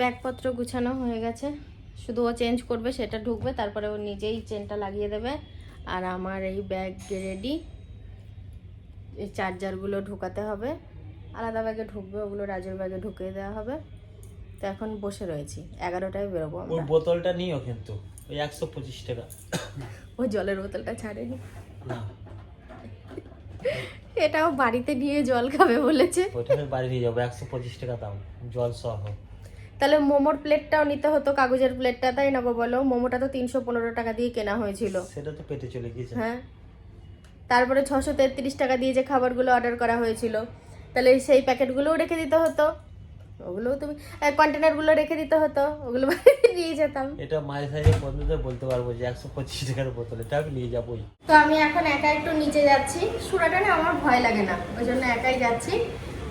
ব্যাগপত্র গুছানো হয়ে গেছে। শুধু ও চেঞ্জ করবে সেটা ঢুকবে তারপরে ও নিজেই চেনটা লাগিয়ে দেবে। আর আমার এই ব্যাগ রেডি এই চার্জারগুলো ঢোকাতে হবে। আলাদা ব্যাগে ঢুকবে ওগুলো রাজুর ব্যাগে ঢুকিয়ে দেওয়া হবে। তো এখন বসে রয়েছি এগারোটায় বেরোবো ওই বোতলটা নিও কিন্তু ওই একশো পঁচিশ টাকা। ও জলের বোতলটা ছাড়েনি। না। এটাও বাড়িতে নিয়ে জল খাবে বলেছে। ওইটা বাড়ি নিয়ে যাব একশো পঁচিশ টাকা দাম জল সহ। তাহলে মোমোর প্লেটটাও নিতে হতো কাগজের প্লেটটা তাই না গো বলো? মোমোটা তো তিনশো পনেরো টাকা দিয়ে কেনা হয়েছিল। সেটা তো পেটে চলে গিয়েছে। হ্যাঁ। তারপরে ছশো তেত্রিশ টাকা দিয়ে যে খাবারগুলো অর্ডার করা হয়েছিল তাহলে সেই প্যাকেটগুলোও রেখে দিতে হতো। ওগুলোও তুমি কন্টেনারগুলো রেখে দিতে হতো ওগুলো নিয়ে যেতাম। এটা মাঝে সাঝে বন্ধুদের বলতে পারব যে একশো পঁচিশ টাকার বোতল এটা আমি নিয়ে যাবোই। তো আমি এখন একা একটু নিচে যাচ্ছি। সুরাটা না আমার ভয় লাগে না ওই জন্য একাই যাচ্ছি।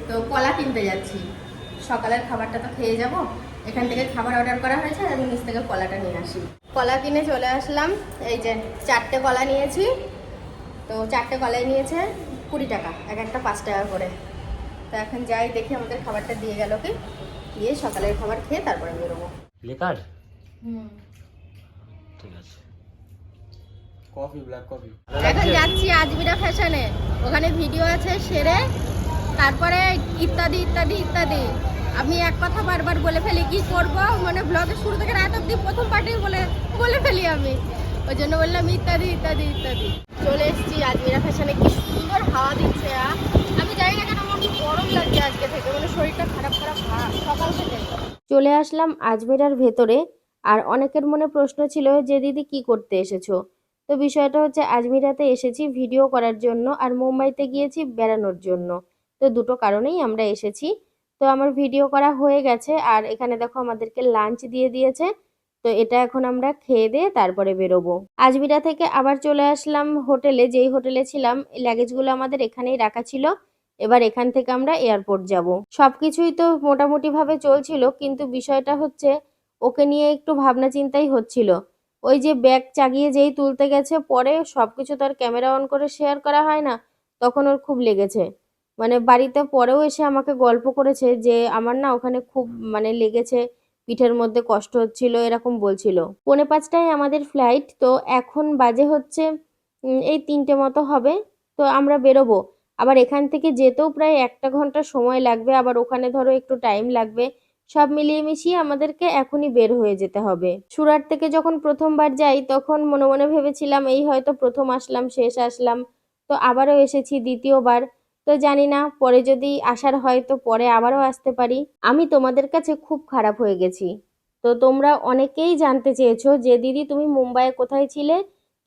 তো কলা কিনতে যাচ্ছি। সকালের খাবারটা তো খেয়ে যাব। এখান থেকে খাবার অর্ডার করা হয়েছে আর আমি নিচ থেকে কলাটা নিয়ে আসি। কলা কিনে চলে আসলাম। এই যে চারটে কলা নিয়েছি। তো চারটে কলাই নিয়েছে কুড়ি টাকা। এক একটা পাঁচ টাকা করে। তো এখন যাই দেখি আমাদের খাবারটা দিয়ে গেল কি? দিয়ে সকালের খাবার খেয়ে তারপরে বেরোবো। লেকার হুম। ঠিক আছে। Coffee black coffee. এখন যাচ্ছি আজমিরা ফ্যাশনে ওখানে ভিডিও আছে সেরে তারপরে ইত্যাদি ইত্যাদি ইত্যাদি। আমি এক কথা বারবার বলে ফেলি, কি করব? মানে ব্লগের শুরু থেকে রাত অব্দি প্রথম পার্টি বলে বলে ফেলি আমি। ওই জন্য বললাম, ইত্যাদি ইত্যাদি ইত্যাদি। চলে এসেছি আজমিরা ফ্যাশনে কি সুন্দর হাওয়া দিচ্ছে। আমি জানি না কেন আমার গরম লাগছে আজকে থেকে মানে শরীরটা খারাপ খারাপ সকাল থেকে। চলে আসলাম আজমিরার ভেতরে, আর অনেকের মনে প্রশ্ন ছিল যে, দিদি, কি করতে এসেছ? তো বিষয়টা হচ্ছে, আজমিরাতে এসেছি ভিডিও করার জন্য, আর মুম্বাইতে গিয়েছি বেড়ানোর জন্য। তো দুটো কারণেই আমরা এসেছি। তো আমার ভিডিও করা হয়ে গেছে, আর এখানে দেখো আমাদেরকে লাঞ্চ দিয়ে দিয়েছে। তো এটা এখন আমরা খেয়ে দিয়ে তারপরে বেরোবো। আজমিরা থেকে আবার চলে আসলাম হোটেলে যেই হোটেলে ছিলাম লাগেজগুলো আমাদের এখানেই রাখা ছিল। এবার এখান থেকে আমরা এয়ারপোর্ট যাব। সবকিছুই তো মোটামুটি ভাবে চলছিল, কিন্তু বিষয়টা হচ্ছে ওকে নিয়ে একটু ভাবনা চিন্তাই হচ্ছিল। ওই যে ব্যাগ চাগিয়ে যেই তুলতে গেছে, পরে সবকিছু তার ক্যামেরা অন করে শেয়ার করা হয় না, তখন ওর খুব লেগেছে। মানে বাড়িতে পরেও এসে আমাকে গল্প করেছে যে আমার না ওখানে খুব মানে লেগেছে, পিঠের মধ্যে কষ্ট হচ্ছিল, এরকম বলছিল। পৌনে পাঁচটায় আমাদের ফ্লাইট তো এখন বাজে হচ্ছে এই তিনটে মতো হবে, তো আমরা বেরোবো। আবার এখান থেকে যেতেও প্রায় একটা ঘণ্টা সময় লাগবে, আবার ওখানে ধরো একটু টাইম লাগবে, সব মিলিয়ে মিশিয়ে আমাদেরকে এখনই বের হয়ে যেতে হবে। সুরাট থেকে যখন প্রথমবার যাই, তখন মনে মনে ভেবেছিলাম, এই হয়তো প্রথম আসলাম, শেষ আসলাম, তো আবারও এসেছি দ্বিতীয়বার। তো জানি না, পরে যদি আসার হয় তো পরে আবারও আসতে পারি। আমি তোমাদের কাছে খুব খারাপ হয়ে গেছি। তো তোমরা অনেকেই জানতে চেয়েছো যে দিদি তুমি মুম্বাইয়ে কোথায় ছিলে?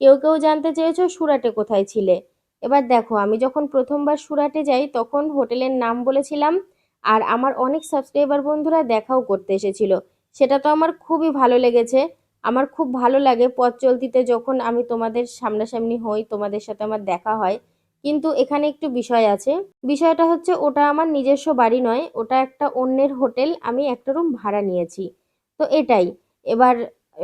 কেউ কেউ জানতে চেয়েছো সুরাটে কোথায় ছিলে? এবার দেখো, আমি যখন প্রথমবার সুরাটে যাই তখন হোটেলের নাম বলেছিলাম, আর আমার অনেক সাবস্ক্রাইবার বন্ধুরা দেখাও করতে এসেছিল। সেটা তো আমার খুবই ভালো লেগেছে। আমার খুব ভালো লাগে পথ চলতিতে যখন আমি তোমাদের সামনাসামনি হই, তোমাদের সাথে আমার দেখা হয়। কিন্তু এখানে একটু বিষয় আছে। বিষয়টা হচ্ছে ওটা আমার নিজস্ব বাড়ি নয়, ওটা একটা অন্যের হোটেল, আমি একটা রুম ভাড়া নিয়েছি। তো এটাই, এবার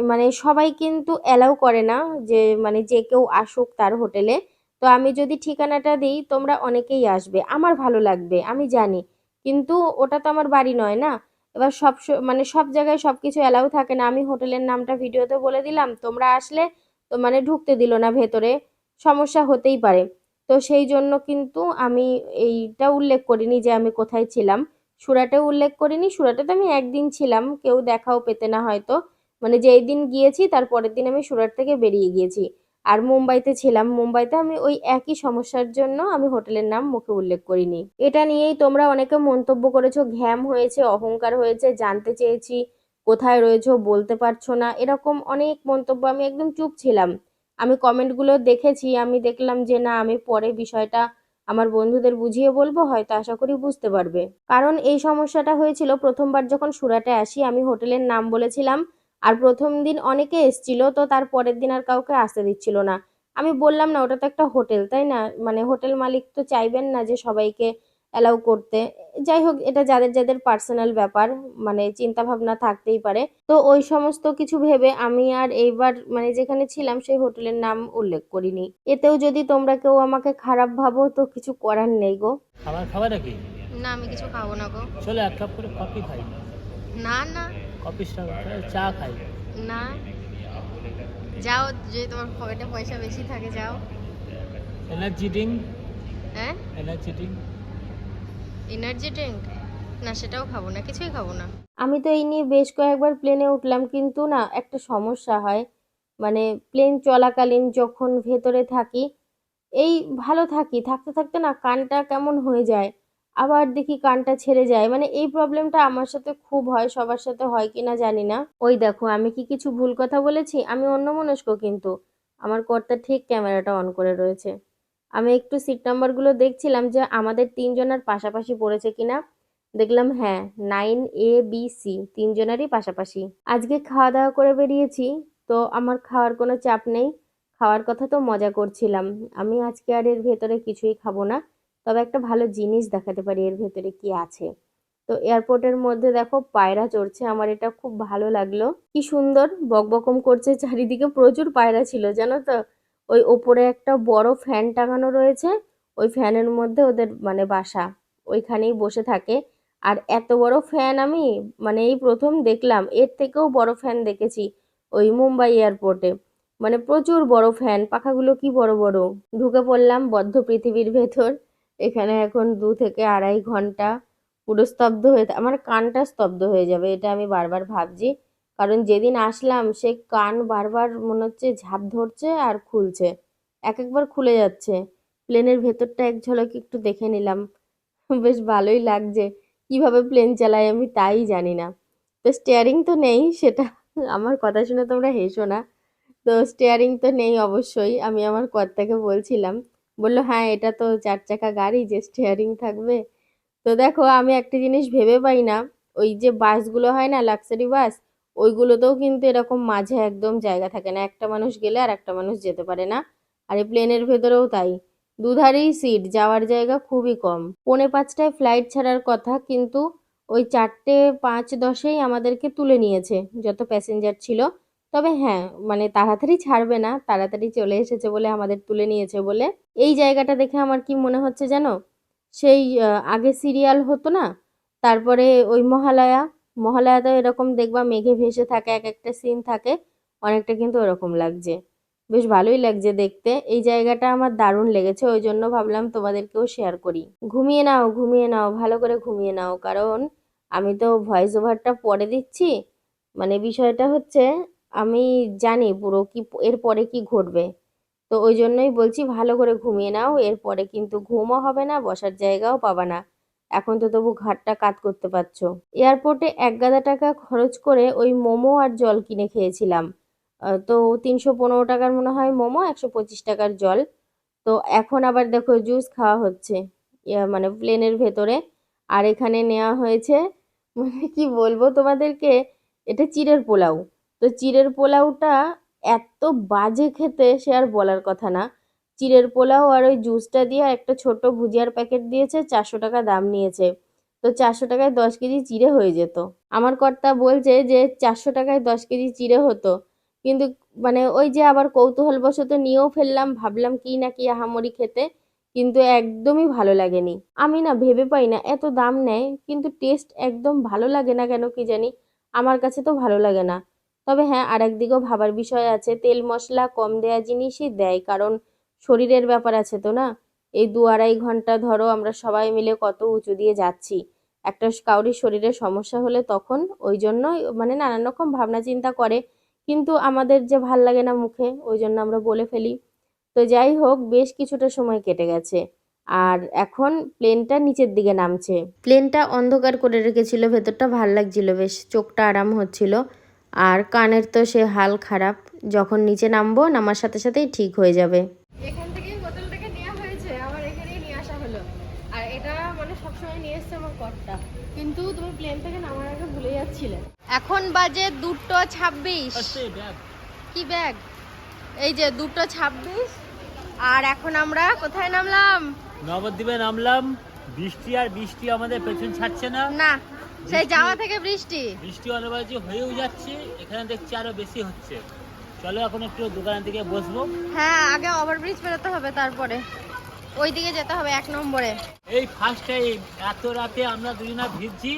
মানে সবাই কিন্তু অ্যালাউ করে না যে মানে যে কেউ আসুক তার হোটেলে। তো আমি যদি ঠিকানাটা দিই, তোমরা অনেকেই আসবে, আমার ভালো লাগবে, আমি জানি। কিন্তু ওটা তো আমার বাড়ি নয় না। এবার সব মানে সব জায়গায় সব কিছু অ্যালাউ থাকে না। আমি হোটেলের নামটা ভিডিওতে বলে দিলাম, তোমরা আসলে তো মানে ঢুকতে দিল না ভেতরে, সমস্যা হতেই পারে। তো সেই জন্য কিন্তু আমি এইটা উল্লেখ করিনি যে আমি কোথায় ছিলাম। সুরাটেও উল্লেখ করিনি সুরাটে তো আমি একদিন ছিলাম, কেউ দেখাও পেতে না হয়তো। মানে যেই দিন গিয়েছি, তার পরের দিন আমি সুরাট থেকে বেরিয়ে গিয়েছি। আর মুম্বাইতে ছিলাম। মুম্বাইতে আমি ওই একই সমস্যার জন্য আমি হোটেলের নাম মুখে উল্লেখ করিনি। এটা নিয়েই তোমরা অনেকে মন্তব্য করেছ, ঘ্যাম হয়েছে, অহংকার হয়েছে, জানতে চেয়েছি, কোথায় রয়েছো, বলতে পারছ না। এরকম অনেক মন্তব্য আমি একদম চুপ ছিলাম। আমি কমেন্টগুলো দেখেছি, আমি দেখলাম যে না, আমি পরে বিষয়টা আমার বন্ধুদের বুঝিয়ে বলব, হয়তো আশা করি বুঝতে পারবে। কারণ এই সমস্যাটা হয়েছিল, প্রথমবার যখন সুরাটে আসি, আমি হোটেলের নাম বলেছিলাম, আর প্রথম দিন অনেকে এসছিল, তো তার পরের দিন আর কাউকে আসতে দিচ্ছিল না। আমি বললাম না, ওটা তো একটা হোটেল, তাই না? মানে হোটেল মালিক তো চাইবেন না যে সবাইকে অ্যালাউ করতে। যাই হোক এটা যাদের যাদের পার্সোনাল ব্যাপার মানে চিন্তা ভাবনা থাকতেই পারে। তো ওই সমস্ত কিছু ভেবে আমি আর এইবার মানে যেখানে ছিলাম সেই হোটেলের নাম উল্লেখ করিনি। এতেও যদি তোমরা কেউ আমাকে খারাপ ভাবো তো কিছু করার নেই গো। খাবার খাবার নাকি না আমি কিছু খাব না গো। চলো এক কাপ করে কফি খাই। না না। কফি চা খাই। না। যাও যদি তোমার পকেটে পয়সা বেশি থাকে যাও। এনার্জি ড্রিঙ্ক হ্যাঁ? এনার্জি ড্রিঙ্ক এনার্জি ড্রিঙ্ক না, সেটাও খাব না, কিছুই খাব না। আমি তো এই নিয়ে বেশ কয়েকবার প্লেনে উঠলাম, কিন্তু না, একটা সমস্যা হয়। মানে প্লেন চলাকালীন যখন ভেতরে থাকি, এই ভালো থাকি, থাকতে থাকতে না কানটা কেমন হয়ে যায়, আবার দেখি কানটা ছেড়ে যায়। মানে এই প্রবলেমটা আমার সাথে খুব হয়, সবার সাথে হয় কি না জানি না। ওই দেখো, আমি কি কিছু ভুল কথা বলেছি? আমি অন্যমনস্ক কিন্তু। আমার কর্তা ঠিক ক্যামেরাটা অন করে রয়েছে। আমি একটু সিট নাম্বারগুলো দেখছিলাম যে আমাদের তিনজনের পাশাপাশি পড়েছে কিনা। দেখলাম হ্যাঁ নাইন এ বি সি তিনজনেরই পাশাপাশি। আজকে খাওয়া দাওয়া করে বেরিয়েছি, তো আমার খাওয়ার কোনো চাপ নেই। খাওয়ার কথা তো মজা করছিলাম। আমি আজকে আর এর ভেতরে কিছুই খাব না, তবে একটা ভালো জিনিস দেখাতে পারি এর ভেতরে কি আছে। তো এয়ারপোর্টের মধ্যে দেখো পায়রা চড়ছে, আমার এটা খুব ভালো লাগল। কি সুন্দর বকবকম করছে, চারিদিকে প্রচুর পায়রা ছিল, জানো তো? ওই ওপরে একটা বড় ফ্যান টাঙানো রয়েছে। ওই ফ্যানের মধ্যে ওদের মানে বাসা ওইখানেই বসে থাকে। আর এত বড় ফ্যান আমি মানে এই প্রথম দেখলাম, এর থেকেও বড় ফ্যান দেখেছি ওই মুম্বাই এয়ারপোর্টে। মানে প্রচুর বড় ফ্যান, পাখাগুলো কি বড় বড়। ঢুকে পড়লাম বদ্ধ পৃথিবীর ভেতর। এখানে এখন দু থেকে আড়াই ঘণ্টা পুরো স্তব্ধ হয়ে আমার কানটা স্তব্ধ হয়ে যাবে, এটা আমি বারবার ভাবছি। কারণ যেদিন আসলাম, সে কান বারবার মনে হচ্ছে ঝাঁপ ধরছে আর খুলছে। এক একবার খুলে যাচ্ছে। প্লেনের ভেতরটা এক ঝলক একটু দেখে নিলাম। বেশ ভালোই লাগছে। কীভাবে প্লেন চালাই আমি তাই জানি না। তো স্টিয়ারিং তো নেই, সেটা আমার কথা শুনে তোমরা হেসো না। তো স্টিয়ারিং তো নেই অবশ্যই, আমি আমার কর্তাকে বলছিলাম। বলল হ্যাঁ এটা তো চার চাকা গাড়ি, যে স্টিয়ারিং থাকবে। তো দেখো, আমি একটা জিনিস ভেবে পাই না। ওই যে বাসগুলো হয় না লাক্সারি বাস ওইগুলোতেও কিন্তু এরকম মাঝে একদম জায়গা থাকে না। একটা মানুষ গেলে আর একটা মানুষ যেতে পারে না। আর এই প্লেনের ভেতরেও তাই। দুধারেই সিট, যাওয়ার জায়গা খুবই কম। পৌনে পাঁচটায় ফ্লাইট ছাড়ার কথা কিন্তু ওই চারটে পাঁচ দশেই আমাদেরকে তুলে নিয়েছে, যত প্যাসেঞ্জার ছিল। তবে হ্যাঁ মানে তাড়াতাড়ি ছাড়বে না, তাড়াতাড়ি চলে এসেছে বলে আমাদের তুলে নিয়েছে বলে। এই জায়গাটা দেখে আমার কি মনে হচ্ছে জানো? সেই আগে সিরিয়াল হতো না, তারপরে ওই মহালয়া মহালয়াতেও এরকম দেখবা মেঘে ভেসে থাকে, এক একটা সিন থাকে, অনেকটা কিন্তু ওরকম লাগছে। বেশ ভালোই লাগছে দেখতে। এই জায়গাটা আমার দারুণ লেগেছে, ওই জন্য ভাবলাম তোমাদেরকেও শেয়ার করি। ঘুমিয়ে নাও ঘুমিয়ে নাও, ভালো করে ঘুমিয়ে নাও, কারণ আমি তো ভয়েস ওভারটা পরে দিচ্ছি। মানে বিষয়টা হচ্ছে, আমি জানি পুরো কি এরপরে কি ঘটবে। তো ওই জন্যই বলছি ভালো করে ঘুমিয়ে নাও এরপরে কিন্তু ঘুমও হবে না, বসার জায়গাও পাবা না। এখন তো তবু ঘাটটা কাত করতে পারছ। এয়ারপোর্টে এক গাদা টাকা খরচ করে ওই মোমো আর জল কিনে খেয়েছিলাম। তো তিনশো পনেরো টাকার মনে হয় মোমো, একশো পঁচিশ টাকার জল। তো এখন আবার দেখো জুস খাওয়া হচ্ছে মানে প্লেনের ভেতরে। আর এখানে নেওয়া হয়েছে মানে কি বলব তোমাদেরকে, এটা চিড়ের পোলাও। তো চিড়ের পোলাওটা এত বাজে খেতে সে আর বলার কথা না। চিড়ের পোলাও আর ওই জুসটা দিয়ে আর একটা ছোট ভুজিয়ার প্যাকেট দিয়েছে, চারশো টাকা দাম নিয়েছে। তো চারশো টাকায় দশ কেজি চিড়ে হয়ে যেত। আমার কর্তা বলছে যে চারশো টাকায় দশ কেজি চিড়ে হতো। কিন্তু মানে ওই যে আবার কৌতূহলবশত নিয়েও ফেললাম, ভাবলাম কি না কি আহামরি খেতে, কিন্তু একদমই ভালো লাগেনি। আমি না ভেবে পাই না, এত দাম নেয়, কিন্তু টেস্ট একদম ভালো লাগে না কেন কি জানি, আমার কাছে তো ভালো লাগে না। তবে হ্যাঁ আর একদিকেও ভাবার বিষয় আছে, তেল মশলা কম দেয়া জিনিসই দেয়, কারণ শরীরের ব্যাপার আছে তো না? এই দু আড়াই ঘণ্টা ধরো আমরা সবাই মিলে কত উঁচু দিয়ে যাচ্ছি। একটা কাউরির শরীরে সমস্যা হলে তখন ওই জন্য মানে নানান রকম ভাবনা চিন্তা করে। কিন্তু আমাদের যে ভালো লাগে না মুখে, ওই জন্য আমরা বলে ফেলি। তো যাই হোক, বেশ কিছুটা সময় কেটে গেছে। আর এখন প্লেনটা নিচের দিকে নামছে। প্লেনটা অন্ধকার করে রেখেছিল, ভেতরটা ভালো লাগছিল বেশ, চোখটা আরাম হচ্ছিল। আর কানের তো সে হাল খারাপ, যখন নিচে নামবো, নামার সাথে সাথেই ঠিক হয়ে যাবে। এখান থেকেই বোতলটাকে নেওয়া হয়েছে আবার এখানেই নিয়ে আসা হলো। আর এটা মানে সবসময় নিয়ে এসছে আমার কর্তা। কিন্তু তুমি প্লেন থেকে নামার আগে ভুলে যাচ্ছিলে। এখন বাজে দুটো ছাব্বিশ। কি ব্যাগ? এই যে দুটো ছাব্বিশ আর এখন আমরা কোথায় নামলাম? নবদ্বীপে নামলাম। বৃষ্টি আর বৃষ্টি আমাদের পেছন ছাড়ছে না। না সেই যাওয়া থেকে বৃষ্টি। বৃষ্টি অনেকবাজি হয়েও যাচ্ছে এখানে দেখছি আরও বেশি হচ্ছে। চলো এখন একটু দোকানের দিকে বসবো। হ্যাঁ আগে ওভারব্রিজ বেরোতে হবে তারপরে। ওই দিকে যেতে হবে এক নম্বরে। এই ফার্স্ট টাইম এত রাতে আমরা দুজনা ভিজছি।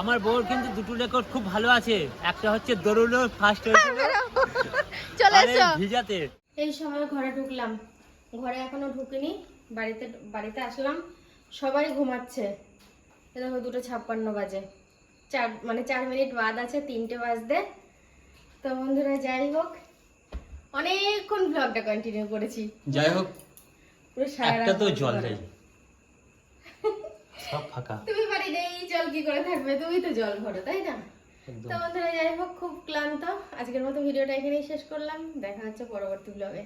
আমার বউর কিন্তু দুটো রেকর্ড খুব ভালো আছে। একটা হচ্ছে দরুলো ফার্স্ট হয়েছিল। চলে এই এসো। ভিজাতে। এই সময় ঘরে ঢুকলাম। ঘরে এখনও ঢুকিনি বাড়িতে বাড়িতে আসলাম। সবাই ঘুমাচ্ছে। দেখো দুটো ছাপ্পান্ন বাজে। চার মানে চার মিনিট বাদ আছে তিনটে বাজতে। তো বন্ধুরা যাই হোক অনেকক্ষণ ব্লগটা কন্টিনিউ করেছি। যাই হোক একটা তো জল। নেই সব ফাঁকা। তুমি বাড়ি নেই জল কি করে থাকবে? তুমি তো জল ভরো তাই না? তো বন্ধুরা যাই হোক খুব ক্লান্ত। আজকের মতো ভিডিওটা এখানেই শেষ করলাম। দেখা হচ্ছে পরবর্তী ব্লগে